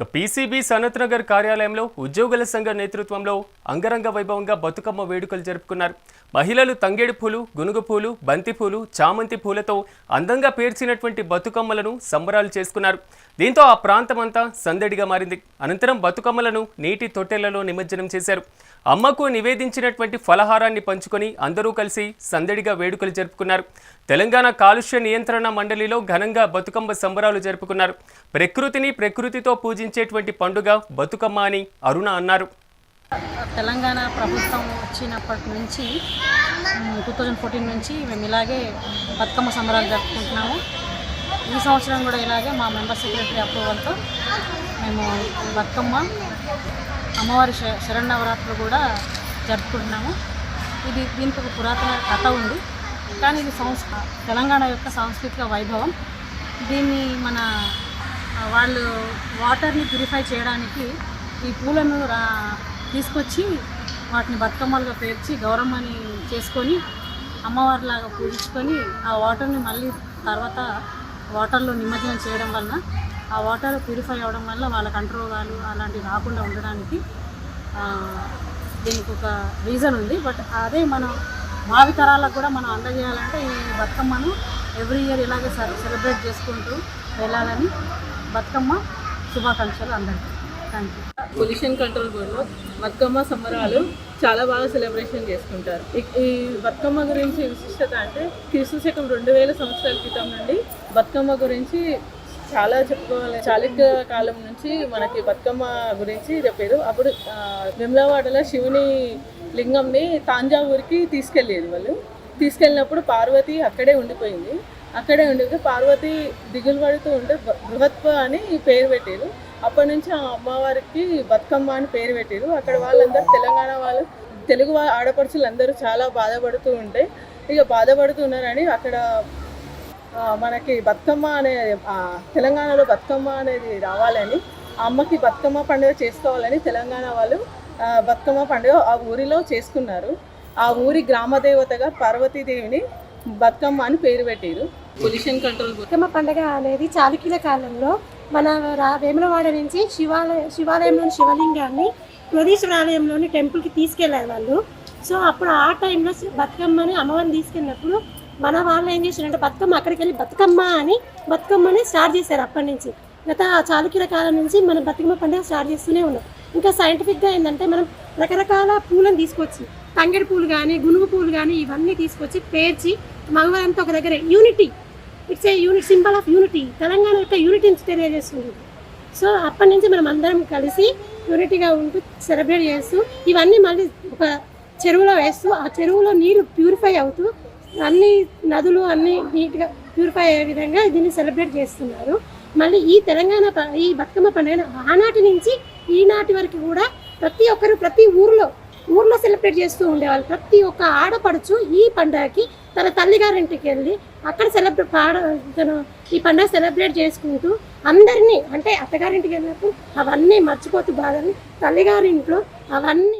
ఇక పీసీబీ సనత్ నగర్ కార్యాలయంలో ఉద్యోగుల సంఘ నేతృత్వంలో అంగరంగ వైభవంగా బతుకమ్మ వేడుకలు జరుపుకున్నారు. మహిళలు తంగేడు పూలు గునుగు పూలు బంతి పూలు చామంతి పూలతో అందంగా పేర్చినటువంటి బతుకమ్మలను సంబరాలు చేసుకున్నారు. దీంతో ఆ ప్రాంతమంతా సందడిగా మారింది. అనంతరం బతుకమ్మలను నీటి తొట్టెలలో నిమజ్జనం చేశారు. అమ్మకు నివేదించినటువంటి ఫలహారాన్ని పంచుకొని అందరూ కలిసి సందడిగా వేడుకలు జరుపుకున్నారు. తెలంగాణ కాలుష్య నియంత్రణ మండలిలో ఘనంగా బతుకమ్మ సంబరాలు జరుపుకున్నారు. ప్రకృతిని ప్రకృతితో పూజించేటువంటి పండుగ బతుకమ్మ అని అరుణ అన్నారు. తెలంగాణ ప్రభుత్వం వచ్చినప్పటి నుంచి టూ థౌజండ్ ఫోర్టీన్ నుంచి మేము ఇలాగే బతుకమ్మ సంబరాలు జరుపుకుంటున్నాము. ఈ సంవత్సరం కూడా ఇలాగే మా మెంబర్ సెక్రటరీ అప్రూవల్తో మేము బతుకమ్మ అమ్మవారి శ శరణవరాత్రులు కూడా జరుపుకుంటున్నాము. ఇది దీనికి ఒక పురాతన కథ ఉంది. కానీ ఇది సంస్ తెలంగాణ యొక్క సాంస్కృతిక వైభవం. దీన్ని మన వాళ్ళు వాటర్ని ప్యూరిఫై చేయడానికి ఈ పూలను రా తీసుకొచ్చి వాటిని బతుకమ్మలుగా పేర్చి గౌరమ్మని చేసుకొని అమ్మవారిలాగా పూజించుకొని ఆ వాటర్ని మళ్ళీ తర్వాత వాటర్లో నిమజ్జనం చేయడం వలన ఆ వాటర్ ప్యూరిఫై అవ్వడం వల్ల వాళ్ళ కంట్రోగాలు అలాంటివి రాకుండా ఉండడానికి దీనికి ఒక రీజన్ ఉంది. బట్ అదే మనం భావి తరాలకు కూడా మనం అందజేయాలంటే ఈ బతుకమ్మను ఎవ్రీ ఇయర్ ఇలాగే సెలబ్రేట్ చేసుకుంటూ వెళ్ళాలని బతుకమ్మ శుభాకాంక్షలు అందరికీ. థ్యాంక్ యూ పొల్యూషన్ కంట్రోల్ బోర్డులో బతుకమ్మ సంబరాలు చాలా బాగా సెలబ్రేషన్ చేసుకుంటారు. ఈ- ఈ బతుకమ్మ గురించి విశిష్టత అంటే క్రీస్తు శకం రెండు వేల సంవత్సరాల క్రితం నుండి బతుకమ్మ గురించి చాలా చెప్పుకోవాలి. చాళుక్య కాలం నుంచి మనకి బతుకమ్మ గురించి చెప్పారు అప్పుడు విమలవాడలో శివుని లింగంని తాంజావూరికి తీసుకెళ్ళేది వాళ్ళు. తీసుకెళ్ళినప్పుడు పార్వతి అక్కడే ఉండిపోయింది. అక్కడే ఉండిపోయి పార్వతి దిగులు పడుతూ ఉంటే బృహత్వ అని పేరు పెట్టారు. అప్పటి నుంచి ఆ అమ్మవారికి బతుకమ్మ అని పేరు పెట్టారు. అక్కడ వాళ్ళందరూ తెలంగాణ వాళ్ళు తెలుగు ఆడపడుచులు అందరూ చాలా బాధపడుతూ ఉంటే ఇక బాధపడుతున్నారని అక్కడ మనకి బతుకమ్మ అనే తెలంగాణలో బతుకమ్మ అనేది రావాలని అమ్మకి బతుకమ్మ పండుగ చేసుకోవాలని తెలంగాణ వాళ్ళు ఆ, బతుకమ్మ పండుగ ఆ ఊరిలో చేసుకున్నారు. ఆ ఊరి గ్రామదేవతగా పార్వతీదేవిని బతుకమ్మ అని పేరు పెట్టారు. పొల్యూషన్ కంట్రోల్ బతుకమ్మ పండుగ అనేది చాళుక్యుల కాలంలో మన రా వేములవాడ నుంచి శివాలయ శివాలయంలోని శివలింగాన్ని బృహదీశ్వర ఆలయంలోని టెంపుల్కి తీసుకెళ్ళారు వాళ్ళు. సో అప్పుడు ఆ టైంలో బతుకమ్మని అమ్మవారిని తీసుకెళ్ళినప్పుడు మన వాళ్ళు ఏం చేశారంటే బతుకమ్మ అక్కడికి వెళ్ళి బతుకమ్మ అని బతుకమ్మని స్టార్ట్ చేశారు అప్పటి నుంచి. గత చాలుక్యుల కాలం నుంచి మనం బతుకమ్మ పండుగ స్టార్ట్ చేస్తూనే ఉన్నాం. ఇంకా సైంటిఫిక్గా ఏంటంటే మనం రకరకాల పూలను తీసుకొచ్చి తంగడి పూలు కానీ గునుగు పూలు కానీ ఇవన్నీ తీసుకొచ్చి పేర్చి మగవారంతా ఒక దగ్గర unity. It's a unit symbol of unity Telangana యొక్క యూనిటీని తెలియజేస్తుంది. సో అప్పటి నుంచి మనం అందరం కలిసి యూనిటీగా ఉంటూ సెలబ్రేట్ చేస్తూ ఇవన్నీ మళ్ళీ ఒక చెరువులో వేస్తూ ఆ చెరువులో నీరు ప్యూరిఫై అవుతూ అన్ని నదులు అన్ని నీట్గా ప్యూరిఫై అయ్యే విధంగా దీన్ని సెలబ్రేట్ చేస్తున్నారు. మళ్ళీ ఈ తెలంగాణ ఈ బతుకమ్మ పండుగ ఆనాటి నుంచి ఈనాటి వరకు కూడా ప్రతి ఒక్కరు ప్రతి ఊర్లో ఊర్లో సెలబ్రేట్ చేస్తూ ఉండేవాళ్ళు. ప్రతి ఒక్క ఆడపడుచు ఈ పండగకి తన తల్లిగారింటికి వెళ్ళి అక్కడ సెలబ్రేట్ పాడ తను ఈ పండుగ సెలబ్రేట్ చేసుకుంటూ అందరినీ అంటే అత్తగారింటికి వెళ్ళినప్పుడు అవన్నీ మర్చిపోతూ బాధని తల్లిగారింట్లో అవన్నీ